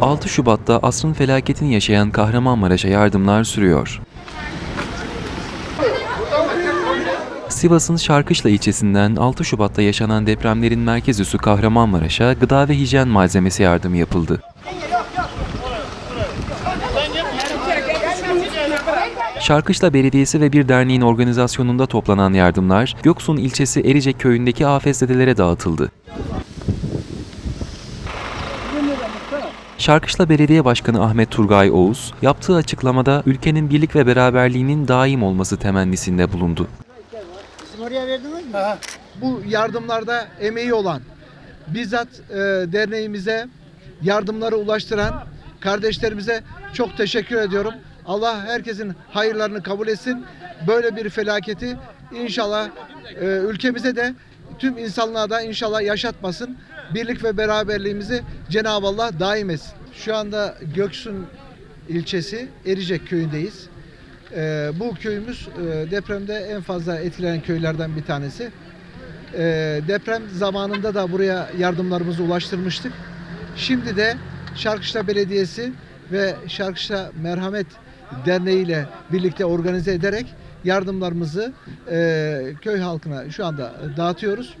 6 Şubat'ta asrın felaketini yaşayan Kahramanmaraş'a yardımlar sürüyor. Sivas'ın Şarkışla ilçesinden 6 Şubat'ta yaşanan depremlerin merkez üssü Kahramanmaraş'a gıda ve hijyen malzemesi yardımı yapıldı. Şarkışla Belediyesi ve bir derneğin organizasyonunda toplanan yardımlar Göksun ilçesi Ericek köyündeki afetzedelere dağıtıldı. Şarkışla Belediye Başkanı Ahmet Turgay Oğuz, yaptığı açıklamada ülkenin birlik ve beraberliğinin daim olması temennisinde bulundu. bu yardımlarda emeği olan, bizzat e, derneğimize yardımları ulaştıran kardeşlerimize çok teşekkür ediyorum. Allah herkesin hayırlarını kabul etsin. Böyle bir felaketi inşallah e, ülkemize de tüm insanlığa da inşallah yaşatmasın. Birlik ve beraberliğimizi Cenab-ı Allah daim etsin. Şu anda Göksun ilçesi Ericek köyündeyiz. E, bu köyümüz e, depremde en fazla etkilenen köylerden bir tanesi. E, deprem zamanında da buraya yardımlarımızı ulaştırmıştık. Şimdi de Şarkışla Belediyesi ve Şarkışla Merhamet Derneği ile birlikte organize ederek yardımlarımızı e, köy halkına şu anda dağıtıyoruz.